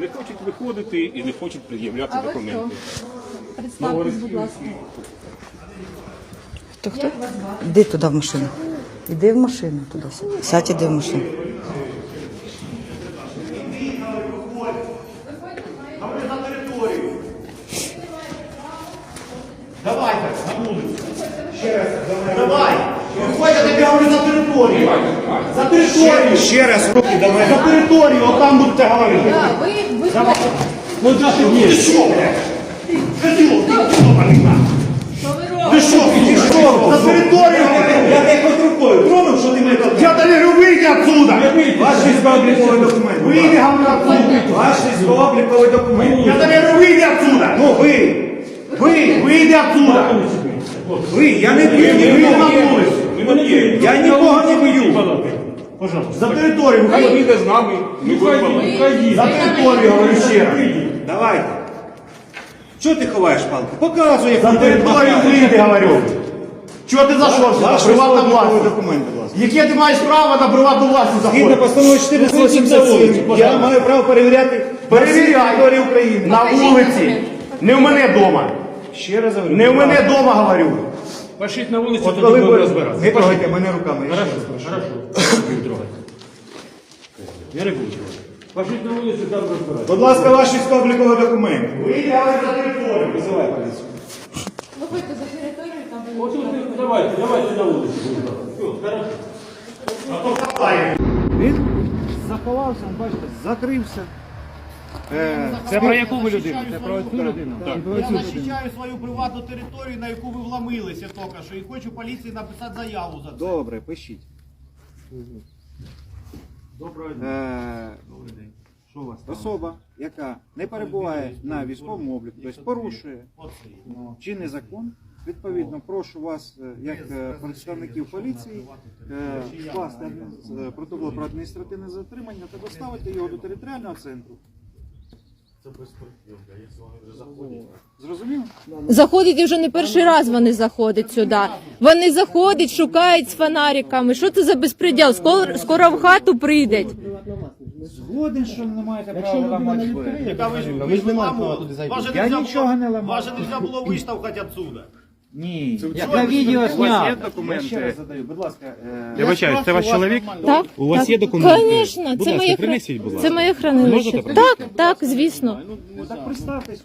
Не хочуть виходити і не хочуть пред'являти А ви документи. хто? Представтесь, будь ласка. Хто хто? Іди туди в машину. Іди в машину туди. сядь. Сядь, іди в машину. Давайте, на вулицю. Ще раз, давай. Виходь, я тобі говорю за територію. Територію. Ще раз руки давай. За територію, отам будете говорити. Да, ви, ви Ну да ти ні. Ти що, блядь? Ти йобаний нахуй. Ти що, ти що? За територію. Я тебе хоч рукою тронув, що ти мене тут? Я тобі говорю, вийди отсюда. Ваш військово-обліковий документ. Вийди, говорю, отсюда. Ваш військово-обліковий документ. Я тобі говорю, вийди отсюда. Ну, ви. Ви, вийди отсюда. Ви, я не б'ю, Вийди ні на вулицю. Я нікого не б'ю. За територію, Хай їде з нами, ми будемо. За територію, говорю ще раз. Давайте. Чого ти ховаєш палку? Показуй, як За ти територію вийди, говорю. Чого ти зайшов сюди? Ваш Приватна військово-обліковий власність. документ, будь ласка. Яке ти маєш право на приватну власність Згідно заходити? постанови 487, я маю право перевіряти Перевіряй. територію України. На вулиці. Не в мене вдома. Ще раз говорю. Не в мене вдома, говорю. Пошіть на вулицю, От тоді будемо розбиратися. не трогайте мене руками. я ще раз прошу. Я не буду трогати. Пошіть на вулицю, там розбиратися. Будь ласка, ваш військово-обліковий документ. Вийди, говорю, за територію. Визивай поліцію. Виходьте за територію, там ви Отут, давайте, давайте на вулицю. Все, хорошо. Він заховався, бачите, закрився. Е, Це про яку ви людину? Це про цю людину? Я захищаю свою приватну територію, на яку ви вломилися тільки що, і хочу поліції написати заяву за це. Добре, пишіть. Доброго дня. Що у вас Особа, яка не перебуває на військовому обліку, тобто порушує ну, чинний закон, відповідно, прошу вас, е, як е, представників поліції, е, скласти е, протокол про адміністративне затримання та доставити його до територіального центру. Заходять і вже не перший раз вони заходять сюди. Вони заходять, шукають з фонариками. Що це за безпреділ? Скоро, скоро в хату прийдуть. Згоден, що не маєте права ламати двері. Яка ви ж ви ж не ламали. Вас же Я нельзя нічого було- не ламав. Вас же нельзя було виштовхати отсюда. Ні. Це Я відео У вас зняв. є Я ще раз задаю, будь ласка. е, Я вибачаю, це ваш чоловік? Так? У вас так. є документи? Звісно, Будь це ласка, моє, принесіть, будь ласка. це моє хранилище. Можете Так, так, звісно. Так представтесь.